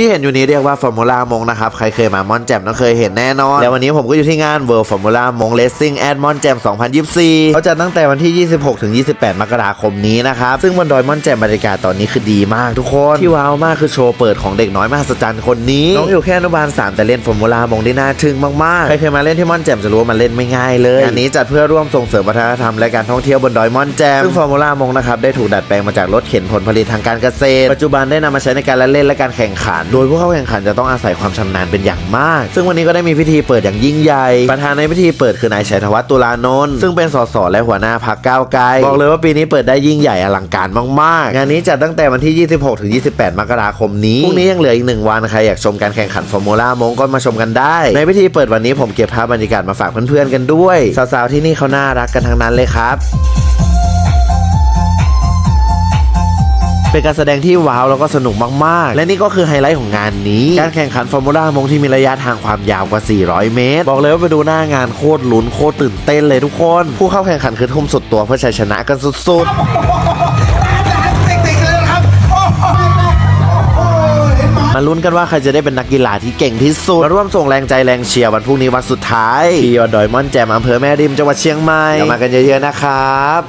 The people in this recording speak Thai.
ที่เห็นอยู่นี้เรียกว่าฟอร์มูล่ามงนะครับ ใครเคยมาม่อนแจ่มต้องเคยเห็นแน่นอน แล้ววันนี้ผมก็อยู่ที่งาน World Formula มง Racing at ม่อนแจ่ม2024เขาจัดตั้งแต่วันที่ 26 ถึง 28 มกราคมนี้นะครับ ซึ่งบนดอยม่อนแจ่มบรรยากาศตอนนี้คือดีมากทุกคน ที่ว้าวมากคือโชว์เปิดของเด็กน้อยมหัศจรรย์คนนี้น้องอยู่แค่อนุบาล 3 แต่เล่นฟอร์มูล่ามงได้น่าทึ่งมากๆใครเคยมาเล่นที่ม่อนแจ่มจะรู้ว่ามันเล่นไม่ง่ายเลยงานนี้จัดเพื่อร่วมส่งเสริมวัฒนธรรมและการท่องเที่ยวบนดอยม่อนแจ่มซึ่งฟอร์มูล่ามงนะครับได้ถูกดัดแปลงมาจากรถเข็นผลผลิตทางการเกษตรปัจจุบันได้นำมาใช้ในการละเล่นและการแข่งขันโดยผู้เข้าแข่งขันจะต้องอาศัยความชำนาญเป็นอย่างมาก ซึ่งวันนี้ก็ได้มีพิธีเปิดอย่างยิ่งใหญ่ ประธานในพิธีเปิดคือนายชัยธวัฒน์ตุลานนท์ซึ่งเป็นสสและหัวหน้าพรรคก้าวไกลบอกเลยว่าปีนี้เปิดได้ยิ่งใหญ่อลังการมากๆ งานนี้จัดตั้งแต่วันที่ 26 ถึง 28 มกราคมนี้พรุ่งนี้ยังเหลืออีกหนึ่งวันใครอยากชมการแข่งขันฟอร์มูล่ามงก็มาชมกันได้ ในพิธีเปิดวันนี้ผมเก็บภาพบรรยากาศมาฝากเพื่อนๆกันด้วยสาวๆที่นี่เขาน่ารักกันทั้งนั้นเลยครับ เป็นการแสดงที่ว้าวแล้วก็สนุกมากๆ และนี่ก็คือไฮไลท์ของงานนี้ การแข่งขันฟอร์มูล่ามงที่มีระยะทางความยาวกว่า 400 เมตร บอกเลยว่าไปดูหน้างานโคตรลุ้นโคตรตื่นเต้นเลยทุกคน ผู้เข้าแข่งขันคือทุ่มสุดตัวเพื่อชัยชนะกันสุดๆมาลุ้นกันว่าใครจะได้เป็นนักกีฬาที่เก่งที่สุดมาร่วมส่งแรงใจแรงเชียร์วันพรุ่งนี้วันสุดท้ายที่ยอดดอยม่อนแจ่มอำเภอแม่ริมจังหวัดเชียงใหม่อย่ามากันเยอะๆนะครับ